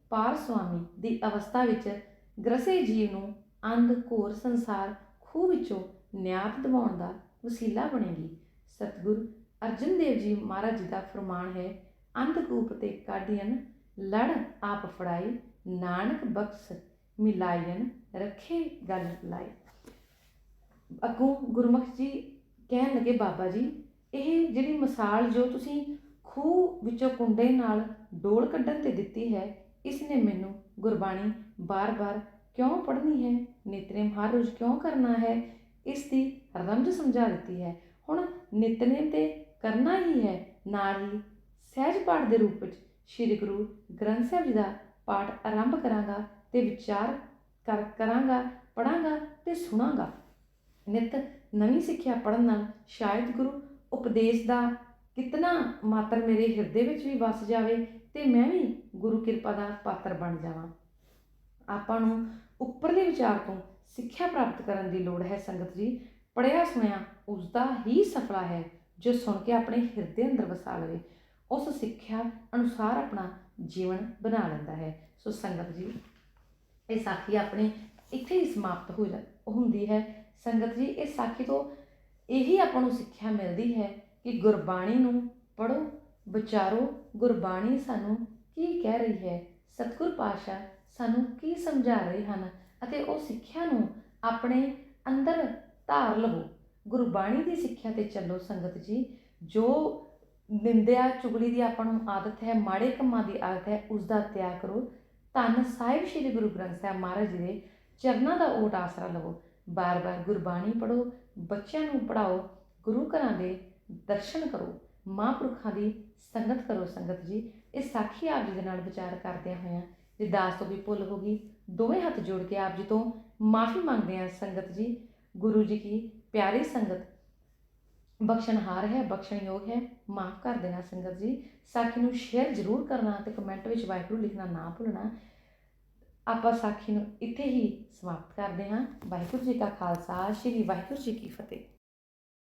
ਪਾਰ ਸੁਆਮੀ, ਦੀ ਅਵਸਥਾ ਵਿੱਚ ਗ੍ਰਸੇ ਜੀਵ ਨੂੰ ਅੰਧ ਘੋਰ ਸੰਸਾਰ ਖੂਹ ਵਿੱਚੋਂ ਨਿਆਤ ਦਿਵਾਉਣ ਦਾ ਵਸੀਲਾ ਬਣੇਗੀ। ਸਤਿਗੁਰ ਅਰਜਨ ਦੇਵ ਜੀ ਮਹਾਰਾਜ ਜੀ ਦਾ ਫਰਮਾਨ ਹੈ ਅੰਧਕੂਪ ਤੇ ਕਾਢੀਨ ਲੜ ਆਪ ਫੜਾਈ ਨਾਨਕ ਬਖਸ਼ ਮਿਲਾਇਨ ਰੱਖੇ ਗੱਲ ਲਾਈ ਅੱਗੋਂ ਗੁਰਮੁਖ ਜੀ ਕਹਿਣ ਲੱਗੇ, ਬਾਬਾ ਜੀ, ਇਹ ਜਿਹੜੀ ਮਿਸਾਲ ਜੋ ਤੁਸੀਂ ਖੂਹ ਵਿੱਚੋਂ ਕੁੰਡੇ ਨਾਲ ਡੋਲ ਕੱਢਣ ਤੇ ਦਿੱਤੀ ਹੈ, ਇਸ ਨੇ ਮੈਨੂੰ ਗੁਰਬਾਣੀ ਬਾਰ-ਬਾਰ ਕਿਉਂ ਪੜ੍ਹਨੀ ਹੈ? ਨਿਤਨੇਮ ਹਰ ਰੋਜ਼ ਕਿਉਂ ਕਰਨਾ ਹੈ? ਇਸ ਦੀ ਰਮਜ ਸਮਝਾ ਦਿੱਤੀ ਹੈ। ਹੁਣ ਨਿਤਨੇਮ ਤੇ ਕਰਨਾ ਹੀ ਹੈ। ਨਾਲ ਹੀ ਸਹਿਜ ਪਾਠ ਦੇ ਰੂਪ ਵਿੱਚ ਸ੍ਰੀ ਗੁਰੂ ਗ੍ਰੰਥ ਸਾਹਿਬ ਜੀ ਦਾ ਪਾਠ ਆਰੰਭ ਕਰਾਂਗਾ ਤੇ ਵਿਚਾਰ ਕਰ ਕਰਾਂਗਾ ਪੜਾਂਗਾ ਤੇ ਸੁਣਾਂਗਾ। ਨਿਤ ਨਵੀਂ ਸਿੱਖਿਆ ਪੜਨ ਨਾਲ ਸ਼ਾਇਦ ਗੁਰੂ ਉਪਦੇਸ਼ ਦਾ ਕਿਤਨਾ ਮਾਤਰ ਮੇਰੇ ਹਿਰਦੇ ਵਿੱਚ ਵੀ ਵਸ ਜਾਵੇ ਤੇ ਮੈਂ ਵੀ ਗੁਰੂ ਕਿਰਪਾ ਦਾ ਪਾਤਰ ਬਣ ਜਾਵਾਂ। ਆਪਾਂ ਨੂੰ ਉੱਪਰਲੇ ਵਿਚਾਰ ਤੋਂ ਸਿੱਖਿਆ ਪ੍ਰਾਪਤ ਕਰਨ ਦੀ ਲੋੜ ਹੈ ਸੰਗਤ ਜੀ। ਪੜਿਆ ਸੁਣਿਆ ਉਸ ਦਾ ਹੀ ਸਫਲਾ ਹੈ, ਜੋ ਸੁਣ ਕੇ ਆਪਣੇ ਹਿਰਦੇ ਅੰਦਰ ਵਸਾ ਲਵੇ। ਉਸ ਸਿੱਖਿਆ ਅਨੁਸਾਰ ਆਪਣਾ ਜੀਵਨ ਬਣਾ ਲੈਂਦਾ ਹੈ। ਸੋ ਸੰਗਤ ਜੀ, ਇਹ ਸਾਖੀ ਆਪਣੀ ਇੱਥੇ ਹੀ ਸਮਾਪਤ ਹੋ ਜਾ ਹੁੰਦੀ ਹੈ। ਸੰਗਤ ਜੀ ਇਹ ਸਾਖੀ ਤੋਂ ਇਹੀ ਆਪਾਂ ਨੂੰ ਸਿੱਖਿਆ ਮਿਲਦੀ ਹੈ ਕਿ ਗੁਰਬਾਣੀ ਨੂੰ ਪੜੋ ਵਿਚਾਰੋ, ਗੁਰਬਾਣੀ ਸਾਨੂੰ ਕੀ ਕਹਿ ਰਹੀ ਹੈ? ਸਤਿਗੁਰ ਪਾਤਸ਼ਾਹ ਸਾਨੂੰ ਕੀ ਸਮਝਾ ਰਹੇ ਹਨ? ਅਤੇ ਉਹ ਸਿੱਖਿਆ ਨੂੰ ਆਪਣੇ ਅੰਦਰ ਧਾਰ ਲਵੋ। ਗੁਰਬਾਣੀ ਦੀ ਸਿੱਖਿਆ ਤੇ ਚੱਲੋ ਸੰਗਤ ਜੀ। ਜੋ ਨਿੰਦਿਆ, ਚੁਗਲੀ ਦੀ ਆਪਾਂ ਨੂੰ ਆਦਤ ਹੈ, ਮਾੜੇ ਕੰਮਾਂ ਦੀ ਆਦਤ ਹੈ ਉਸ ਦਾ ਤਿਆਗ ਕਰੋ। ਧੰਨ ਸਾਹਿਬ ਸ੍ਰੀ ਗੁਰੂ ਗ੍ਰੰਥ ਸਾਹਿਬ ਮਹਾਰਾਜ ਜੀ ਦੇ ਚਰਨਾਂ ਦਾ ਓਟ ਆਸਰਾ ਲਵੋ। ਬਾਰ-ਬਾਰ ਗੁਰਬਾਣੀ ਪੜੋ ਬੱਚਿਆਂ ਨੂੰ ਪੜਾਓ ਗੁਰੂ ਘਰਾਂ ਦੇ ਦਰਸ਼ਨ ਕਰੋ, ਮਹਾਂਪੁਰਖਾਂ ਦੀ ਸੰਗਤ ਕਰੋ ਸੰਗਤ ਜੀ। ਇਹ ਸਾਖੀ ਆਪ ਜੀ ਦੇ ਨਾਲ ਵਿਚਾਰ ਕਰਦੇ ਹੋਇਆਂ ਜੇ ਦਾਸ ਤੋਂ ਵੀ ਭੁੱਲ ਹੋ ਗਈ ਦੋਵੇਂ ਹੱਥ ਜੋੜ ਕੇ ਆਪ ਜੀ ਤੋਂ ਮਾਫੀ ਮੰਗਦੇ ਹਾਂ ਸੰਗਤ ਜੀ। ਗੁਰੂ ਜੀ ਕੀ ਪਿਆਰੀ ਸੰਗਤ, ਬਖਸ਼ਣਹਾਰ ਹੈ, ਬਖਸ਼ਣਯੋਗ ਹੈ, ਮਾਫ ਕਰ ਦੇਣਾ ਸੰਗਤ ਜੀ। ਸਾਖੀ ਨੂੰ ਸ਼ੇਅਰ ਜ਼ਰੂਰ ਕਰਨਾ ਤੇ ਕਮੈਂਟ ਵਿੱਚ ਵਾਹਿਗੁਰੂ ਲਿਖਣਾ ਨਾ ਭੁੱਲਣਾ। ਆਪਾਂ ਸਾਖੀ ਨੂੰ ਇੱਥੇ ਹੀ ਸਮਾਪਤ ਕਰਦੇ ਹਾਂ। ਵਾਹਿਗੁਰੂ ਜੀ ਕਾ ਖਾਲਸਾ, ਸ੍ਰੀ ਵਾਹਿਗੁਰੂ ਜੀ ਕੀ ਫਤਿਹ।